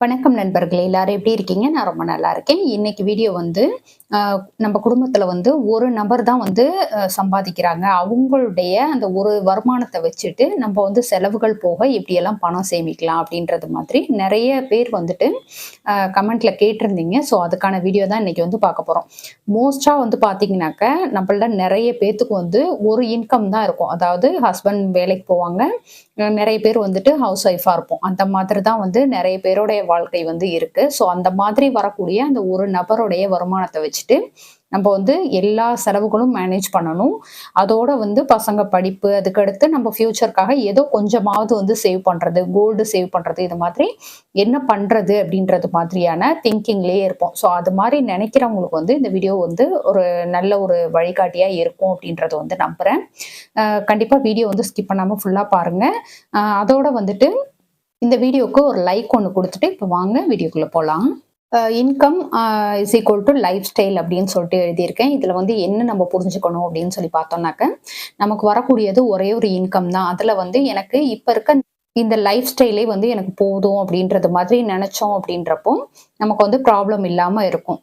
வணக்கம் நண்பர்களே எல்லாரும் எப்படி இருக்கீங்க? நான் ரொம்ப நல்லா இருக்கேன். இன்னைக்கு வீடியோ வந்து நம்ம குடும்பத்துல வந்து ஒரு நபர் தான் வந்து சம்பாதிக்கிறாங்க. அவங்களுடைய அந்த ஒரு வருமானத்தை வச்சுட்டு நம்ம வந்து செலவுகள் போக எப்படியெல்லாம் பணம் சேமிக்கலாம் அப்படின்றது மாதிரி நிறைய பேர் வந்துட்டு கமெண்ட்ல கேட்டிருந்தீங்க. ஸோ அதுக்கான வீடியோ தான் இன்னைக்கு வந்து பார்க்க போறோம். மோஸ்டா வந்து பாத்தீங்கன்னாக்க நம்மள நிறைய பேத்துக்கு வந்து ஒரு இன்கம் தான் இருக்கும். அதாவது ஹஸ்பண்ட் வேலைக்கு போவாங்க. நிறைய பேர் வந்துட்டு ஹவுஸ் ஒய்ஃபாக இருப்போம். அந்த மாதிரி தான் வந்து நிறைய பேருடைய வாழ்க்கை வந்து இருக்கு. ஸோ அந்த மாதிரி வரக்கூடிய அந்த ஒரு நபருடைய வருமானத்தை வச்சு வச்சுட்டு நம்ம வந்து எல்லா செலவுகளும் மேனேஜ் பண்ணணும். அதோட வந்து பசங்க படிப்பு அதுக்கடுத்து நம்ம ஃபியூச்சருக்காக ஏதோ கொஞ்சமாவது வந்து சேவ் பண்ணுறது கோல்டு சேவ் பண்ணுறது இது மாதிரி என்ன பண்ணுறது அப்படின்றது மாதிரியான திங்கிங்லேயே இருப்போம். ஸோ அது மாதிரி நினைக்கிறவங்களுக்கு வந்து இந்த வீடியோ வந்து ஒரு நல்ல ஒரு வழிகாட்டியாக இருக்கும் அப்படின்றத வந்து நம்புகிறேன் கண்டிப்பாக வீடியோ வந்து ஸ்கிப் பண்ணாமல் ஃபுல்லாக பாருங்கள் அதோட வந்துட்டு இந்த வீடியோவுக்கு ஒரு லைக் ஒன்று கொடுத்துட்டு இப்போ வாங்க வீடியோக்குள்ளே போகலாம் income is equal to lifestyle அப்படின்னு சொல்லிட்டு எழுதியிருக்கேன். இதில் வந்து என்ன நம்ம புரிஞ்சுக்கணும் அப்படின்னு சொல்லி பார்த்தோம்னாக்க நமக்கு வரக்கூடியது ஒரே ஒரு இன்கம் தான். அதில் வந்து எனக்கு இப்போ இருக்க இந்த லைஃப் ஸ்டைலே வந்து எனக்கு போதும் அப்படின்றது மாதிரி நினைச்சோம் அப்படின்றப்போ நமக்கு வந்து ப்ராப்ளம் இல்லாமல் இருக்கும்.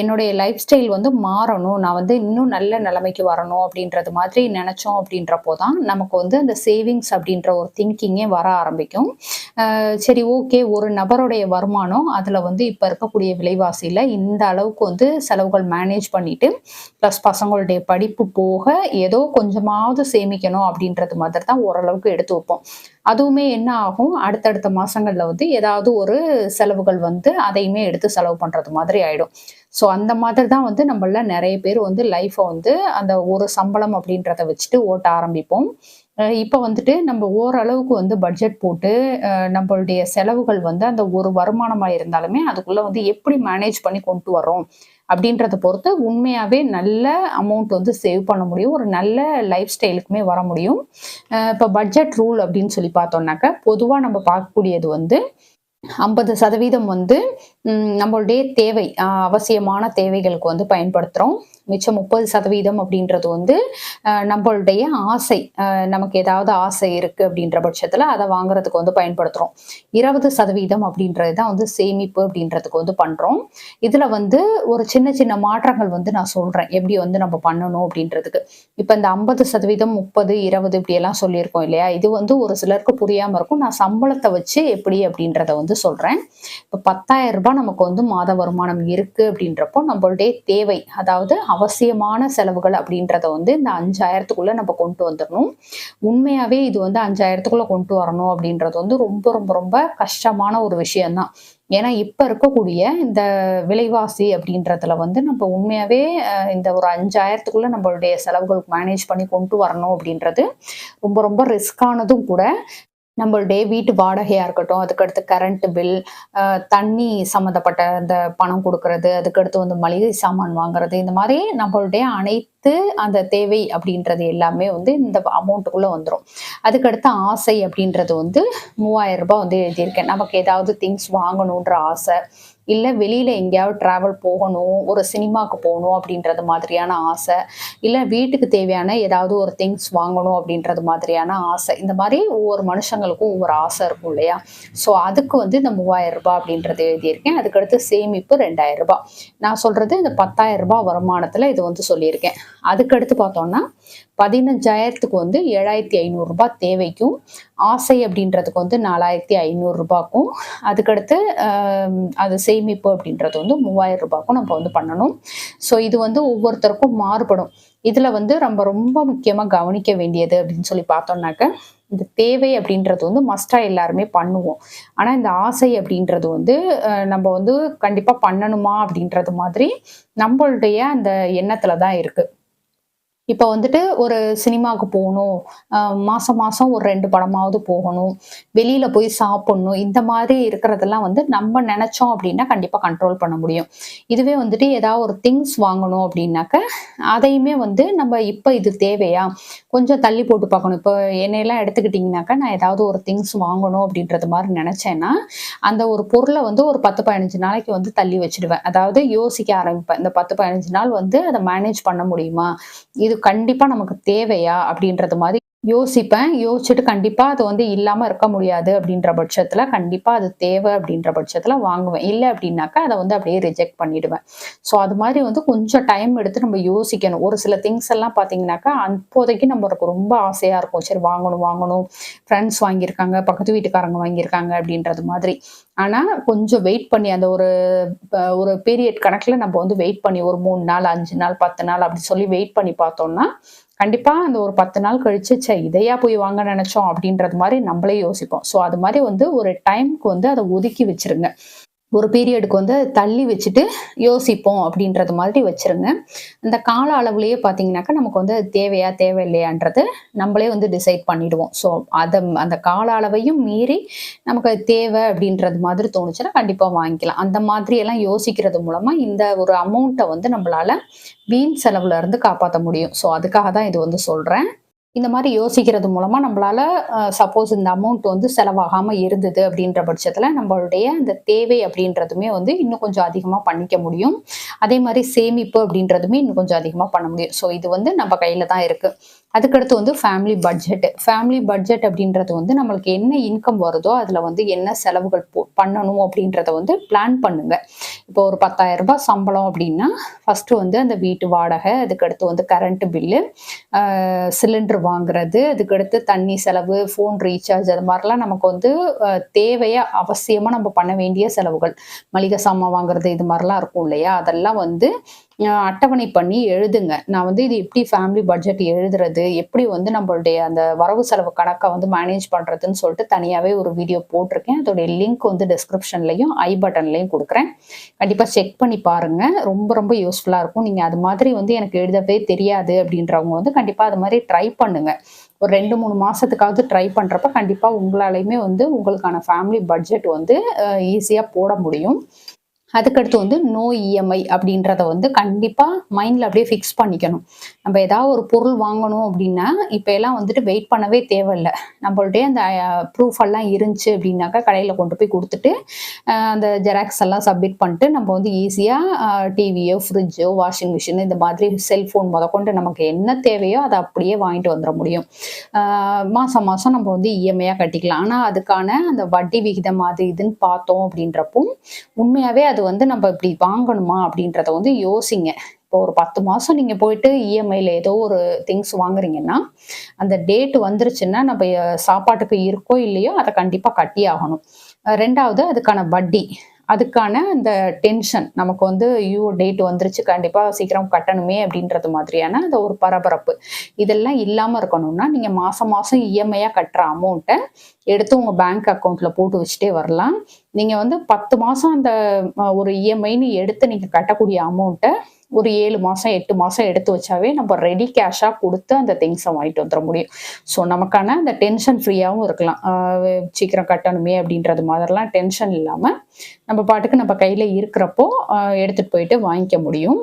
என்னுடைய லைஃப் ஸ்டைல் வந்து மாறணும். நான் வந்து இன்னும் நல்ல நிலைமைக்கு வரணும் அப்படின்றது மாதிரி நினைச்சோம் அப்படின்றப்போ தான் நமக்கு வந்து அந்த சேவிங்ஸ் அப்படின்ற ஒரு திங்கிங்கே வர ஆரம்பிக்கும். சரி ஓகே ஒரு நபருடைய வருமானம் அதில் வந்து இப்போ இருக்கக்கூடிய விலைவாசியில் இந்த அளவுக்கு வந்து செலவுகள் மேனேஜ் பண்ணிட்டு ப்ளஸ் பசங்களுடைய படிப்பு போக ஏதோ கொஞ்சமாவது சேமிக்கணும் அப்படின்றது மாதிரி தான் ஓரளவுக்கு எடுத்து வைப்போம். அதுவுமே என்ன ஆகும்? அடுத்தடுத்த மாதங்களில் வந்து ஏதாவது ஒரு செலவுகள் வந்து அதையுமே எடுத்து செலவு பண்ணுறது மாதிரி ஆகிடும் ஸோ அந்த மாதிரி தான் வந்து நம்மள நிறைய பேர் வந்து லைஃப்பை வந்து அந்த ஒரு சம்பளம் அப்படின்றத வச்சுட்டு ஓட்ட ஆரம்பிப்போம். இப்போ வந்துட்டு நம்ம ஓரளவுக்கு வந்து பட்ஜெட் போட்டு நம்மளுடைய செலவுகள் வந்து அந்த ஒரு வருமானமாக இருந்தாலுமே அதுக்குள்ள வந்து எப்படி மேனேஜ் பண்ணி கொண்டு வரோம் அப்படின்றத பொறுத்து உண்மையாகவே நல்ல அமௌண்ட் வந்து சேவ் பண்ண முடியும். ஒரு நல்ல லைஃப் ஸ்டைலுக்குமே வர முடியும். இப்போ பட்ஜெட் ரூல் அப்படின்னு சொல்லி பார்த்தோம்னாக்க பொதுவாக நம்ம பார்க்கக்கூடியது வந்து ஐம்பது சதவீதம் வந்து நம்மளுடைய தேவை அவசியமான தேவைகளுக்கு வந்து பயன்படுத்துகிறோம் மிச்சம் முப்பது சதவீதம் அப்படின்றது வந்து ஆஹ், நம்மளுடைய ஆசை. நமக்கு ஏதாவது ஆசை இருக்கு அப்படின்ற பட்சத்தில் அதை வாங்குறதுக்கு வந்து பயன்படுத்துகிறோம் இருபது சதவீதம் அப்படின்றது தான் வந்து சேமிப்பு அப்படின்றதுக்கு வந்து பண்ணுறோம் இதில் வந்து ஒரு சின்ன சின்ன மாற்றங்கள் வந்து நான் சொல்கிறேன் எப்படி வந்து நம்ம பண்ணணும் அப்படின்றதுக்கு. இப்போ இந்த ஐம்பது சதவீதம் முப்பது இருபது இப்படியெல்லாம் சொல்லியிருக்கோம் இல்லையா? இது வந்து ஒரு சிலருக்கு புரியாமல் இருக்கும். நான் சம்பளத்தை வச்சு எப்படி அப்படின்றத வந்து சொல்கிறேன் இப்போ பத்தாயிரம் ரூபாய் நமக்கு வந்து மாத வருமானம் இருக்குது அப்படின்றப்போ நம்மளுடைய தேவை அதாவது அவசியமான செலவுகள் அப்படின்றத வந்து இந்த அஞ்சாயிரத்துக்குள்ளே நம்ம கொண்டு வந்துடணும். உண்மையாகவே இது வந்து அஞ்சாயிரத்துக்குள்ளே கொண்டு வரணும் அப்படின்றது வந்து ரொம்ப ரொம்ப ரொம்ப கஷ்டமான ஒரு விஷயம்தான். ஏன்னா இப்போ இருக்கக்கூடிய இந்த விலைவாசி அப்படின்றதுல வந்து நம்ம உண்மையாகவே இந்த ஒரு அஞ்சாயிரத்துக்குள்ளே நம்மளுடைய செலவுகளுக்கு மேனேஜ் பண்ணி கொண்டு வரணும் அப்படின்றது ரொம்ப ரொம்ப ரிஸ்கானதும் கூட நம்மளுடைய வீட்டு வாடகையா இருக்கட்டும் அதுக்கடுத்து கரண்ட் பில் தண்ணி சம்மந்தப்பட்ட அந்த பணம் கொடுக்கறது அதுக்கடுத்து வந்து மளிகை சாமான் வாங்குறது இந்த மாதிரி நம்மளுடைய அனைத்து அந்த தேவை அப்படின்றது எல்லாமே வந்து இந்த அமௌண்ட்டுக்குள்ள வந்துடும் அதுக்கடுத்து ஆசை அப்படின்றது வந்து மூவாயிரம் ரூபாய் வந்து எழுதியிருக்கேன். நமக்கு ஏதாவது திங்ஸ் வாங்கணுன்ற ஆசை இல்லை வெளியில் எங்கேயாவது ட்ராவல் போகணும் ஒரு சினிமாவுக்கு போகணும் அப்படின்றது மாதிரியான ஆசை. இல்லை வீட்டுக்கு தேவையான ஏதாவது ஒரு திங்ஸ் வாங்கணும் அப்படின்றது மாதிரியான ஆசை. இந்த மாதிரி ஒவ்வொரு மனுஷங்களுக்கும் ஒவ்வொரு ஆசை இருக்கும் இல்லையா? ஸோ அதுக்கு வந்து இந்த மூவாயிரம் ரூபாய் அப்படின்றது எழுதியிருக்கேன். அதுக்கடுத்து சேமிப்பு ரெண்டாயிரம் ரூபாய். நான் சொல்கிறது இந்த பத்தாயிரம் ரூபாய் வருமானத்தில் இது வந்து சொல்லியிருக்கேன். அதுக்கடுத்து பார்த்தோம்னா பதினஞ்சாயிரத்துக்கு வந்து ஏழாயிரத்தி ஐநூறுரூபா தேவைக்கும். ஆசை அப்படின்றதுக்கு வந்து நாலாயிரத்தி ஐநூறுரூபாக்கும் அதுக்கடுத்து அது சேமிப்பு அப்படின்றது வந்து மூவாயிரம் ரூபாய்க்கும் நம்ம வந்து பண்ணணும். ஸோ இது வந்து ஒவ்வொருத்தருக்கும் மாறுபடும். இதில் வந்து நம்ம ரொம்ப முக்கியமாக கவனிக்க வேண்டியது அப்படின்னு சொல்லி பார்த்தோம்னாக்க இந்த தேவை அப்படின்றது வந்து மஸ்டாக எல்லாருமே பண்ணுவோம். ஆனால் இந்த ஆசை அப்படின்றது வந்து நம்ம வந்து கண்டிப்பாக பண்ணணுமா அப்படின்றது மாதிரி நம்மளுடைய அந்த எண்ணத்துல தான் இருக்குது இப்போ வந்துட்டு ஒரு சினிமாவுக்கு போகணும். மாதம் மாசம் மாசம் ஒரு ரெண்டு படமாவது போகணும். வெளியில போய் சாப்பிடணும். இந்த மாதிரி இருக்கிறதெல்லாம் வந்து நம்ம நினைச்சோம் அப்படின்னா கண்டிப்பா கண்ட்ரோல் பண்ண முடியும். இதுவே வந்துட்டு ஏதாவது ஒரு திங்ஸ் வாங்கணும் அப்படின்னாக்க அதையுமே வந்து நம்ம இப்போ இது தேவையா? கொஞ்சம் தள்ளி போட்டு பார்க்கணும். இப்போ என்னையெல்லாம் எடுத்துக்கிட்டிங்கனாக்கா நான் ஏதாவது ஒரு திங்ஸ் வாங்கணும் அப்படின்றது மாதிரி நினைச்சேன்னா அந்த ஒரு பொருளை வந்து ஒரு பத்து பதினஞ்சு நாளைக்கு வந்து தள்ளி வச்சிடுவேன். அதாவது யோசிக்க ஆரம்பிப்பேன். இந்த பத்து பதினஞ்சு நாள் வந்து அதை மேனேஜ் பண்ண முடியுமா? இது கண்டிப்பா நமக்கு தேவையா அப்படின்றது மாதிரி யோசிப்பேன். யோசிச்சுட்டு கண்டிப்பாக அது வந்து இல்லாமல் இருக்க முடியாது அப்படின்ற பட்சத்தில் கண்டிப்பாக அது தேவை அப்படின்ற பட்சத்தில் வாங்குவேன். இல்லை அப்படின்னாக்கா அதை வந்து அப்படியே ரிஜெக்ட் பண்ணிடுவேன். ஸோ அது மாதிரி வந்து கொஞ்சம் டைம் எடுத்து நம்ம யோசிக்கணும். ஒரு சில திங்ஸ் எல்லாம் பார்த்தீங்கன்னாக்கா அப்போதைக்கு நம்மளுக்கு ரொம்ப ஆசையாக இருக்கும். சரி வாங்கணும் வாங்கணும். ஃப்ரெண்ட்ஸ் வாங்கியிருக்காங்க பக்கத்து வீட்டுக்காரங்க வாங்கியிருக்காங்க அப்படின்றது மாதிரி. ஆனால் கொஞ்சம் வெயிட் பண்ணி அந்த ஒரு ஒரு பீரியட் கணக்கில் நம்ம வந்து வெயிட் பண்ணி ஒரு மூணு நாள் அஞ்சு நாள் பத்து நாள் அப்படி சொல்லி வெயிட் பண்ணி பார்த்தோம்னா கண்டிப்பா அந்த ஒரு பத்து நாள் கழிச்சு சே இதையா போய் வாங்க நினைச்சோம்? அப்படின்றது மாதிரி நம்மளே யோசிப்போம். ஸோ அது மாதிரி வந்து ஒரு டைம்க்கு வந்து அதை ஒதுக்கி வச்சிருங்க. ஒரு பீரியடுக்கு வந்து தள்ளி வச்சுட்டு யோசிப்போம் அப்படின்றது மாதிரி வச்சுருங்க. அந்த கால அளவுலேயே பார்த்தீங்கன்னாக்கா நமக்கு வந்து தேவையா தேவையில்லையான்றது நம்மளே வந்து டிசைட் பண்ணிடுவோம். ஸோ அதை அந்த கால அளவையும் மீறி நமக்கு அது தேவை அப்படின்றது மாதிரி தோணுச்சுன்னா கண்டிப்பாக வாங்கிக்கலாம். அந்த மாதிரியெல்லாம் யோசிக்கிறது மூலமாக இந்த ஒரு அமௌண்ட்டை வந்து நம்மளால வீண் செலவுல இருந்து காப்பாற்ற முடியும். ஸோ அதுக்காக தான் இது வந்து சொல்கிறேன் இந்த மாதிரி யோசிக்கிறது மூலமாக நம்மளால சப்போஸ் இந்த அமௌண்ட் வந்து செலவாகாமல் இருந்தது அப்படின்ற பட்சத்தில் நம்மளுடைய அந்த தேவை அப்படின்றதுமே வந்து இன்னும் கொஞ்சம் அதிகமாக பண்ணிக்க முடியும். அதே மாதிரி சேமிப்பு அப்படின்றதுமே இன்னும் கொஞ்சம் அதிகமாக பண்ண முடியும். ஸோ இது வந்து நம்ம கையில் தான் இருக்குது அதுக்கடுத்து வந்து ஃபேமிலி பட்ஜெட் ஃபேமிலி பட்ஜெட் அப்படின்றது வந்து நம்மளுக்கு என்ன இன்கம் வருதோ அதில் வந்து என்ன செலவுகள் பண்ணணும் அப்படின்றத வந்து பிளான் பண்ணுங்க. இப்போ ஒரு பத்தாயிரம் ரூபாய் சம்பளம் அப்படின்னா ஃபஸ்ட்டு வந்து அந்த வீட்டு வாடகை அதுக்கடுத்து வந்து கரண்ட் பில்லு சிலிண்டர் வாங்குறது அதுக்கடுத்து தண்ணி செலவு ஃபோன் ரீசார்ஜ் அது மாதிரிலாம் நமக்கு வந்து தேவையாக அவசியமாக நம்ம பண்ண வேண்டிய செலவுகள். மளிகை சாமான் வாங்குறது இது மாதிரிலாம் இருக்கும் இல்லையா? அதெல்லாம் வந்து அட்டவணை பண்ணி எழுதுங்க. நான் வந்து இது எப்படி ஃபேமிலி பட்ஜெட் எழுதுறது எப்படி வந்து நம்மளுடைய அந்த வரவு செலவு கணக்கை வந்து மேனேஜ் பண்ணுறதுன்னு சொல்லிட்டு தனியாகவே ஒரு வீடியோ போட்டிருக்கேன். அதோடைய லிங்க் வந்து டிஸ்கிரிப்ஷன்லையும் ஐ பட்டன்லையும் கொடுக்குறேன். கண்டிப்பாக செக் பண்ணி பாருங்கள் ரொம்ப ரொம்ப யூஸ்ஃபுல்லாக இருக்கும். நீங்கள் அது மாதிரி வந்து எனக்கு எழுதவே தெரியாது அப்படின்றவங்க வந்து கண்டிப்பாக அது மாதிரி ட்ரை பண்ணுங்கள் ஒரு ரெண்டு மூணு மாதத்துக்காவது ட்ரை பண்ணுறப்ப கண்டிப்பாக உங்களாலையுமே வந்து உங்களுக்கான ஃபேமிலி பட்ஜெட் வந்து ஈஸியாக போட முடியும். அதுக்கடுத்து வந்து நோ இஎம்ஐ அப்படின்றத வந்து கண்டிப்பாக மைண்டில் அப்படியே ஃபிக்ஸ் பண்ணிக்கணும். நம்ம ஏதாவது ஒரு பொருள் வாங்கணும் அப்படின்னா இப்போ எல்லாம் வந்துட்டு வெயிட் பண்ணவே தேவையில்லை. நம்மள்டே அந்த ப்ரூஃப் எல்லாம் இருந்துச்சு அப்படின்னாக்கா கடையில் கொண்டு போய் கொடுத்துட்டு அந்த ஜெராக்ஸ் எல்லாம் சப்மிட் பண்ணிட்டு நம்ம வந்து ஈஸியாக டிவியோ ஃப்ரிட்ஜோ வாஷிங் மிஷின் இந்த மாதிரி செல்ஃபோன் முதக்கொண்டு நமக்கு என்ன தேவையோ அதை அப்படியே வாங்கிட்டு வந்துட முடியும். மாதம் மாதம் நம்ம வந்து இஎம்ஐயாக கட்டிக்கலாம். ஆனால் அதுக்கான அந்த வட்டி விகிதம் அது இதுன்னு பார்த்தோம் அப்படின்றப்போ உண்மையாகவே அது வந்து நம்ம இப்படி வாங்கணுமா அப்படின்றத வந்து யோசிங்க. இப்போ ஒரு பத்து மாதம் நீங்கள் போயிட்டு இஎம்ஐயில் ஏதோ ஒரு திங்ஸ் வாங்குறீங்கன்னா அந்த டேட் வந்துருச்சுன்னா நம்ம சாப்பாட்டுக்கு இருக்கோ இல்லையோ அதை கண்டிப்பாக கட்டி ஆகணும் ரெண்டாவது அதுக்கான வட்டி. அதுக்கான அந்த டென்ஷன் நமக்கு வந்து ஐயோ டேட் வந்துருச்சு கண்டிப்பாக சீக்கிரம் கட்டணுமே அப்படின்றது மாதிரியான அந்த ஒரு பரபரப்பு. இதெல்லாம் இல்லாமல் இருக்கணும்னா நீங்கள் மாதம் மாதம் இஎம்ஐயாக கட்டுற அமௌண்ட்டை எடுத்து உங்கள் பேங்க் அக்கௌண்ட்டில் போட்டு வச்சுட்டே வரலாம். நீங்கள் வந்து பத்து மாதம் அந்த ஒரு இஎம்ஐன்னு எடுத்து நீங்கள் கட்டக்கூடிய அமௌண்ட்டை ஒரு ஏழு மாதம் எட்டு மாதம் எடுத்து வச்சாவே நம்ம ரெடி கேஷாக கொடுத்து அந்த திங்ஸை வாங்கிட்டு வந்துட முடியும். ஸோ நமக்கான அந்த டென்ஷன் ஃப்ரீயாகவும் இருக்கலாம். சீக்கிரம் கட்டணுமே அப்படின்றது மாதிரிலாம் டென்ஷன் இல்லாமல் நம்ம பாட்டுக்கு நம்ம கையில் இருக்கிறப்போ எடுத்துகிட்டு போயிட்டு வாங்கிக்க முடியும்.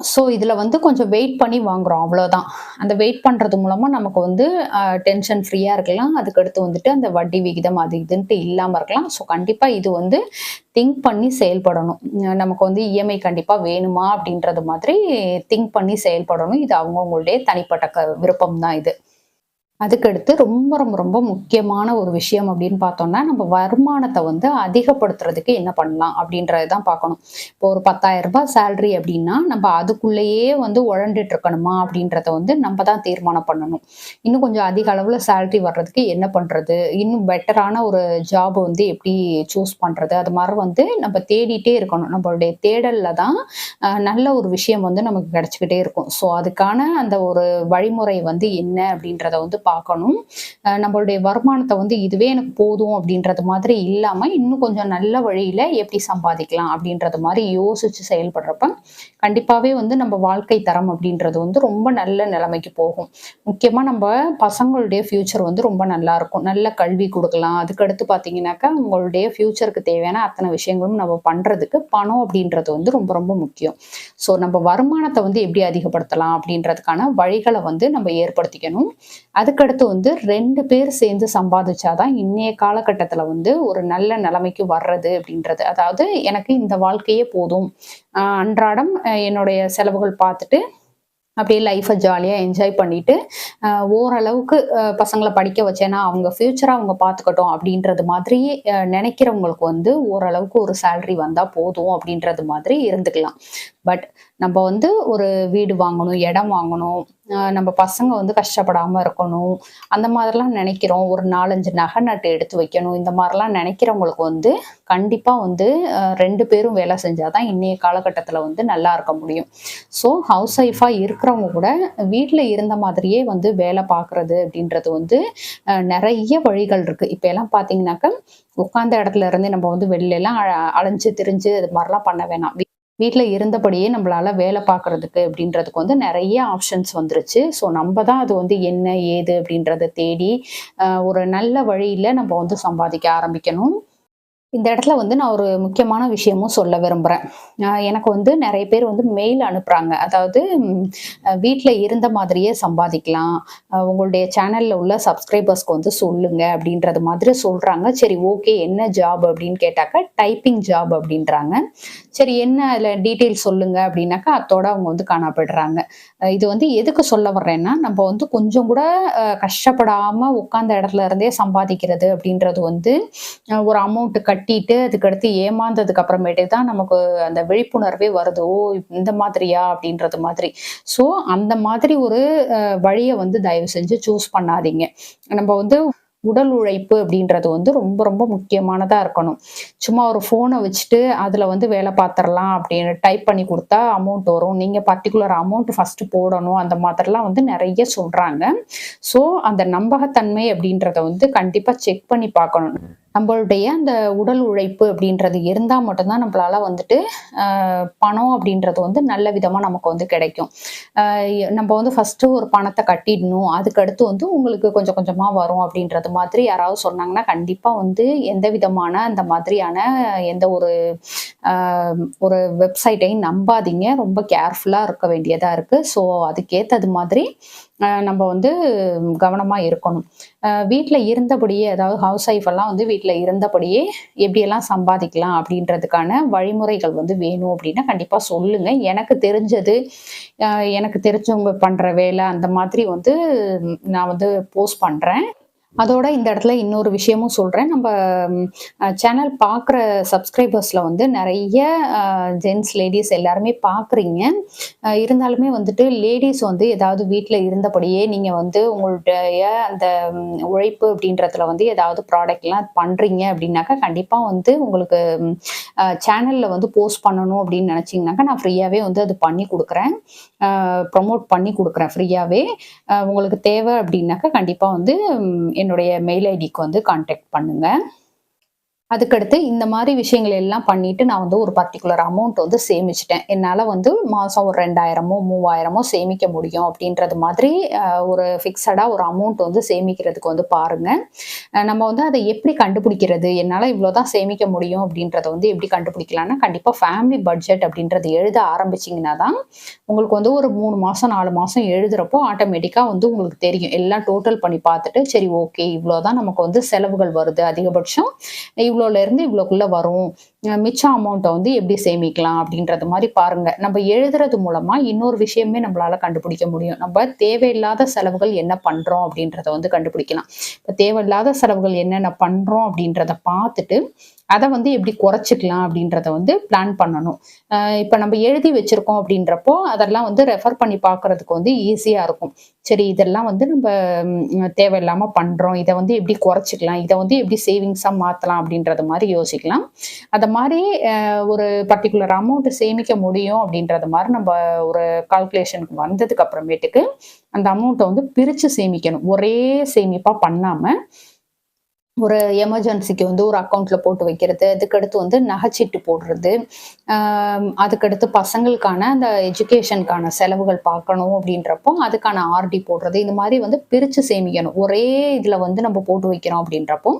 ஸோ இதில் வந்து கொஞ்சம் வெயிட் பண்ணி வாங்குகிறோம் அவ்வளோதான் அந்த வெயிட் பண்ணுறது மூலமாக நமக்கு வந்து டென்ஷன் ஃப்ரீயாக இருக்கலாம். அதுக்கடுத்து வந்துட்டு அந்த வட்டி விகிதம் அது இதுன்ட்டு இல்லாமல் இருக்கலாம். ஸோ கண்டிப்பாக இது வந்து திங்க் பண்ணி செயல்படணும். நமக்கு வந்து இஎம்ஐ கண்டிப்பாக வேணுமா அப்படின்றது மாதிரி திங்க் பண்ணி செயல்படணும். இது அவங்கவுங்களுடைய தனிப்பட்ட க விருப்பம் தான் இது. அதுக்கடுத்து ரொம்ப ரொம்ப ரொம்ப முக்கியமான ஒரு விஷயம் அப்படின்னு பார்த்தோம்னா நம்ம வருமானத்தை வந்து அதிகப்படுத்துறதுக்கு என்ன பண்ணலாம் அப்படின்றது தான் பார்க்கணும். இப்போ ஒரு பத்தாயிரம் ரூபாய் சேலரி அப்படின்னா நம்ம அதுக்குள்ளேயே வந்து உழண்டுட்டு இருக்கணுமா அப்படின்றத வந்து நம்ம தான் தீர்மானம் பண்ணணும். இன்னும் கொஞ்சம் அதிக அளவில் சேலரி வர்றதுக்கு என்ன பண்ணுறது இன்னும் பெட்டரான ஒரு ஜாப் வந்து எப்படி சூஸ் பண்ணுறது அது மாதிரி வந்து நம்ம தேடிட்டே இருக்கணும். நம்மளுடைய தேடலில் தான் நல்ல ஒரு விஷயம் வந்து நமக்கு கிடைச்சிக்கிட்டே இருக்கும். ஸோ அதுக்கான அந்த ஒரு வழிமுறை வந்து என்ன அப்படின்றத வந்து பார்க்கணும். நம்மளுடைய வருமானத்தை வந்து இதுவே எனக்கு போதும் அப்படின்றது மாதிரி இல்லாமல் இன்னும் கொஞ்சம் நல்ல வழியில் எப்படி சம்பாதிக்கலாம் அப்படின்றது மாதிரி யோசித்து செயல்படுறப்ப கண்டிப்பாகவே வந்து நம்ம வாழ்க்கை தரம் அப்படின்றது வந்து ரொம்ப நல்ல நிலைமைக்கு போகும். முக்கியமாக நம்ம பசங்களுடைய ஃப்யூச்சர் வந்து ரொம்ப நல்லா இருக்கும். நல்ல கல்வி கொடுக்கலாம். அதுக்கடுத்து பார்த்தீங்கன்னாக்கா உங்களுடைய ஃப்யூச்சருக்கு தேவையான அத்தனை விஷயங்களும் நம்ம பண்ணுறதுக்கு பணம் அப்படின்றது வந்து ரொம்ப ரொம்ப முக்கியம். ஸோ நம்ம வருமானத்தை வந்து எப்படி அதிகப்படுத்தலாம் அப்படின்றதுக்கான வழிகளை வந்து நம்ம ஏற்படுத்திக்கணும். அதுக்கு அதுக்கடுத்து வந்து ரெண்டு பேர் சேர்ந்து சம்பாதிச்சாதான் இன்னைய காலகட்டத்தில் வந்து ஒரு நல்ல நிலைமைக்கு வர்றது அப்படின்றது. அதாவது எனக்கு இந்த வாழ்க்கையே போதும். அன்றாடம் என்னுடைய செலவுகள் பார்த்துட்டு அப்படியே லைஃப்பை ஜாலியாக என்ஜாய் பண்ணிட்டு அஹ், ஓரளவுக்கு பசங்களை படிக்க வச்சேன்னா அவங்க ஃப்யூச்சரை அவங்க பார்த்துக்கட்டும் அப்படின்றது மாதிரி நினைக்கிறவங்களுக்கு வந்து ஓரளவுக்கு ஒரு சேல்ரி வந்தால் போதும் அப்படின்றது மாதிரி இருந்துக்கலாம். பட் நம்ம வந்து ஒரு வீடு வாங்கணும் இடம் வாங்கணும் நம்ம பசங்க வந்து கஷ்டப்படாமல் இருக்கணும். அந்த மாதிரிலாம் நினைக்கிறோம். ஒரு நாலஞ்சு நகை நட்டு எடுத்து வைக்கணும். இந்த மாதிரிலாம் நினைக்கிறவங்களுக்கு வந்து கண்டிப்பாக வந்து ரெண்டு பேரும் வேலை செஞ்சால் தான் இன்றைய காலகட்டத்தில் வந்து நல்லா இருக்க முடியும். ஸோ ஹவுஸ் ஒய்ஃபாக இருக்கிறவங்க கூட வீட்டில் இருந்த மாதிரியே வந்து வேலை பார்க்குறது அப்படின்றது வந்து நிறைய வழிகள் இருக்குது இப்போ எல்லாம் பார்த்தீங்கன்னாக்க உட்காந்த இடத்துல இருந்து நம்ம வந்து வெளில எல்லாம் அ- அலைஞ்சு திரிஞ்சு அது மாதிரிலாம் பண்ண வேணாம். வீட்டில் இருந்தபடியே நம்மளால வேலை பார்க்கறதுக்கு அப்படின்றதுக்கு வந்து நிறைய ஆப்ஷன்ஸ் வந்துருச்சு. ஸோ நம்ம தான் அது வந்து என்ன ஏது அப்படின்றத தேடி ஒரு நல்ல வழியில் நம்ம வந்து சம்பாதிக்க ஆரம்பிக்கணும். இந்த இடத்துல வந்து நான் ஒரு முக்கியமான விஷயமும் சொல்ல விரும்புகிறேன் எனக்கு வந்து நிறைய பேர் வந்து மெயில் அனுப்புகிறாங்க அதாவது வீட்டில் இருந்த மாதிரியே சம்பாதிக்கலாம். உங்களுடைய சேனலில் உள்ள சப்ஸ்கிரைபர்ஸ்க்கு வந்து சொல்லுங்க அப்படின்றது மாதிரி சொல்கிறாங்க சரி ஓகே என்ன ஜாப் அப்படின்னு கேட்டாக்கா டைப்பிங் ஜாப் அப்படின்றாங்க. சரி என்ன அதில் டீட்டெயில் சொல்லுங்க அப்படின்னாக்கா அத்தோட அவங்க வந்து காணப்படுறாங்க இது வந்து எதுக்கு சொல்ல வர்றேன்னா நம்ம வந்து கொஞ்சம் கூட கஷ்டப்படாமல் உட்காந்த இடத்துல இருந்தே சம்பாதிக்கிறது அப்படின்றது வந்து ஒரு அமௌண்ட்டு கட்டிட்டு அதுக்கடுத்து ஏமாந்ததுக்கு அப்புறமேட்டு தான் நமக்கு அந்த விழிப்புணர்வே வருது. ஓ இந்த மாதிரியா? அப்படின்றது மாதிரி. ஸோ அந்த மாதிரி ஒரு வழியை வந்து தயவு செஞ்சு சூஸ் பண்ணாதீங்க. நம்ம வந்து உடல் உழைப்பு அப்படின்றது வந்து ரொம்ப ரொம்ப முக்கியமானதாக இருக்கணும். சும்மா ஒரு ஃபோனை வச்சுட்டு அதில் வந்து வேலை பார்த்துடலாம் அப்படின்னு டைப் பண்ணி கொடுத்தா அமௌண்ட் வரும். நீங்கள் பர்டிகுலர் அமௌண்ட் ஃபஸ்ட்டு போடணும். அந்த மாதிரிலாம் வந்து நிறைய சொல்கிறாங்க ஸோ அந்த நம்பகத்தன்மை அப்படின்றத வந்து கண்டிப்பாக செக் பண்ணி பார்க்கணும். நம்மளுடைய அந்த உடல் உழைப்பு அப்படின்றது இருந்தால் மட்டும்தான் நம்மளால வந்துட்டு பணம் அப்படின்றது வந்து நல்ல விதமாக நமக்கு வந்து கிடைக்கும். நம்ம வந்து ஃபஸ்ட்டு ஒரு பணத்தை கட்டிடணும் அதுக்கடுத்து வந்து உங்களுக்கு கொஞ்சம் கொஞ்சமாக வரும் அப்படின்றது மாதிரி யாராவது சொன்னாங்கன்னா கண்டிப்பாக வந்து எந்த விதமான அந்த மாதிரியான எந்த ஒரு ஒரு வெப்சைட்டையும் நம்பாதீங்க. ரொம்ப கேர்ஃபுல்லாக இருக்க வேண்டியதாக இருக்குது ஸோ அதுக்கேற்றது மாதிரி நம்ம வந்து கவனமாக இருக்கணும். வீட்டில் இருந்தபடியே அதாவது ஹவுஸ் ஒய்ஃப் எல்லாம் வந்து வீட்டில் இருந்தபடியே எப்படியெல்லாம் சம்பாதிக்கலாம் அப்படின்றதுக்கான வழிமுறைகள் வந்து வேணும் அப்படின்னா கண்டிப்பாக சொல்லுங்கள் எனக்கு தெரிஞ்சது எனக்கு தெரிஞ்சவங்க பண்ணுற வேலை அந்த மாதிரி வந்து நான் வந்து போஸ்ட் பண்ணுறேன் அதோட இந்த இடத்துல இன்னொரு விஷயமும் சொல்கிறேன் நம்ம சேனல் பார்க்குற சப்ஸ்கிரைபர்ஸில் வந்து நிறைய ஜென்ட்ஸ் லேடிஸ் எல்லாருமே பார்க்குறீங்க இருந்தாலுமே வந்துட்டு லேடிஸ் வந்து ஏதாவது வீட்டில் இருந்தபடியே நீங்கள் வந்து உங்களுடைய அந்த உழைப்பு அப்படின்றதுல வந்து ஏதாவது ப்ராடக்ட்லாம் பண்ணுறீங்க அப்படின்னாக்கா கண்டிப்பாக வந்து உங்களுக்கு சேனலில் வந்து போஸ்ட் பண்ணணும் அப்படின்னு நினச்சிங்கனாக்கா நான் ஃப்ரீயாகவே வந்து அது பண்ணி கொடுக்குறேன். ப்ரொமோட் பண்ணி கொடுக்குறேன் ஃப்ரீயாகவே உங்களுக்கு தேவை அப்படின்னாக்கா கண்டிப்பாக வந்து என்னுடைய மெயில் ஐடிக்கு வந்து கான்டாக்ட் பண்ணுங்கள் அதுக்கடுத்து இந்த மாதிரி விஷயங்கள் எல்லாம் பண்ணிட்டு நான் வந்து ஒரு பர்டிகுலர் அமௌண்ட் வந்து சேமிச்சிட்டேன். என்னால் வந்து மாதம் ஒரு ரெண்டாயிரமோ மூவாயிரமோ சேமிக்க முடியும் அப்படின்றது மாதிரி ஒரு ஃபிக்ஸடாக ஒரு அமௌண்ட் வந்து சேமிக்கிறதுக்கு வந்து பாருங்க. நம்ம வந்து அதை எப்படி கண்டுபிடிக்கிறது என்னால் இவ்வளோ தான் சேமிக்க முடியும் அப்படின்றத வந்து எப்படி கண்டுபிடிக்கலாம்னா கண்டிப்பாக ஃபேமிலி பட்ஜெட் அப்படின்றது எழுத ஆரம்பிச்சிங்கன்னா தான் உங்களுக்கு வந்து ஒரு மூணு மாதம் நாலு மாதம் எழுதுறப்போ ஆட்டோமேட்டிக்காக வந்து உங்களுக்கு தெரியும். எல்லாம் டோட்டல் பண்ணி பார்த்துட்டு சரி ஓகே இவ்வளோ தான் நமக்கு வந்து செலவுகள் வருது அதிகபட்சம். இவ்வளோலேருந்து இருந்து வரும். மிச்சம் அமௌண்ட்டை வந்து எப்படி சேமிக்கலாம் அப்படின்றது மாதிரி பாருங்கள் நம்ம எழுதுறது மூலமாக இன்னொரு விஷயமே நம்மளால் கண்டுபிடிக்க முடியும். நம்ம தேவையில்லாத செலவுகள் என்ன பண்ணுறோம் அப்படின்றத வந்து கண்டுபிடிக்கலாம். இப்போ தேவையில்லாத செலவுகள் என்னென்ன பண்ணுறோம் அப்படின்றத பார்த்துட்டு அதை வந்து எப்படி குறைச்சிக்கலாம் அப்படின்றத வந்து பிளான் பண்ணணும். இப்போ நம்ம எழுதி வச்சிருக்கோம் அப்படின்றப்போ அதெல்லாம் வந்து ரெஃபர் பண்ணி பார்க்கறதுக்கு வந்து ஈஸியாக இருக்கும். சரி இதெல்லாம் வந்து நம்ம தேவையில்லாமல் பண்ணுறோம் இதை வந்து எப்படி குறைச்சிக்கலாம்? இதை வந்து எப்படி சேவிங்ஸாக மாற்றலாம் அப்படின்றது மாதிரி யோசிக்கலாம். அந்த மாதிரி ஒரு பர்டிகுலர் அமௌண்ட் சேமிக்க முடியும் அப்படின்றது மாதிரி நம்ம ஒரு கால்குலேஷனுக்கு வந்ததுக்கு அப்புறமேட்டுக்கு அந்த அமௌண்ட்டை வந்து பிரித்து சேமிக்கணும். ஒரே சேமிப்பாக பண்ணாமல் ஒரு எமர்ஜென்சிக்கு வந்து ஒரு அக்கௌண்ட்ல போட்டு வைக்கிறது அதுக்கடுத்து வந்து நகைச்சீட்டு போடுறது அதுக்கடுத்து பசங்களுக்கான அந்த எஜுகேஷனுக்கான செலவுகள் பார்க்கணும் அப்படின்றப்போ அதுக்கான ஆர்டி போடுறது இந்த மாதிரி வந்து பிரித்து சேமிக்கணும். ஒரே இதில் வந்து நம்ம போட்டு வைக்கிறோம் அப்படின்றப்போ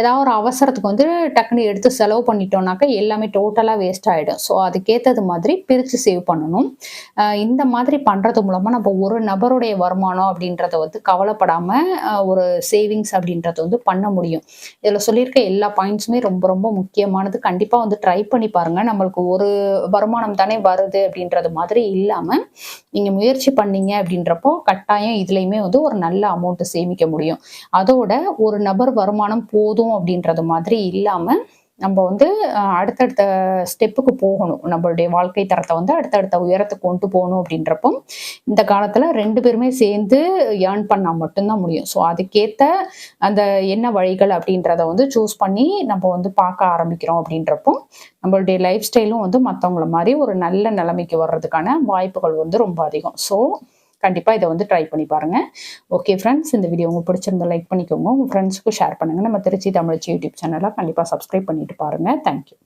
ஏதாவது ஒரு அவசரத்துக்கு வந்து டக்குன்னு எடுத்து செலவு பண்ணிட்டோம்னாக்கா எல்லாமே டோட்டலாக வேஸ்ட் ஆகிடும் ஸோ அதுக்கேற்றது மாதிரி பிரித்து சேவ் பண்ணணும். இந்த மாதிரி பண்ணுறது மூலமாக நம்ம ஒரு நபருடைய வருமானம் அப்படின்றத வந்து கவலைப்படாமல் ஒரு சேவிங்ஸ் அப்படின்றத வந்து பண்ண முடியும். முடியும். இதில் சொல்லியிருக்க எல்லா பாயிண்ட்ஸுமே ரொம்ப ரொம்ப முக்கியமானது. கண்டிப்பாக வந்து ட்ரை பண்ணி பாருங்கள் நம்மளுக்கு ஒரு வருமானம் தானே வருது அப்படின்றது மாதிரி இல்லாமல் நீங்கள் முயற்சி பண்ணீங்க அப்படின்றப்போ கட்டாயம் இதுலேயுமே வந்து ஒரு நல்ல அமௌண்ட்டு சேமிக்க முடியும். அதோட ஒரு நபர் வருமானம் போதும் அப்படின்றது மாதிரி இல்லாமல் நம்ம வந்து அடுத்தடுத்த ஸ்டெப்புக்கு போகணும். நம்மளுடைய வாழ்க்கை தரத்தை வந்து அடுத்தடுத்த உயரத்துக்கு கொண்டு போகணும் அப்படின்றப்போ இந்த காலத்தில் ரெண்டு பேருமே சேர்ந்து ஏர்ன் பண்ணால் மட்டும்தான் முடியும். ஸோ அதுக்கேற்ற அந்த என்ன வழிகள் அப்படின்றத வந்து சூஸ் பண்ணி நம்ம வந்து பார்க்க ஆரம்பிக்கிறோம் அப்படின்றப்போ நம்மளுடைய லைஃப் ஸ்டைலும் வந்து மற்றவங்கள மாதிரி ஒரு நல்ல நிலைமைக்கு வர்றதுக்கான வாய்ப்புகள் வந்து ரொம்ப அதிகம். ஸோ கண்டிப்பாக இதை வந்து ட்ரை பண்ணி பாருங்கள் ஓகே ஃப்ரெண்ட்ஸ் இந்த வீடியோ உங்களுக்கு பிடிச்சிருந்தா லைக் பண்ணிக்கோங்க. உங்கள் ஃப்ரெண்ட்ஸுக்கும் ஷேர் பண்ணுங்கள் நம்ம திருச்சி தமிழ்ச்சி யூடியூப் சேனலை கண்டிப்பாக சப்ஸ்கிரைப் பண்ணிட்டு பாருங்கள் தேங்க்யூ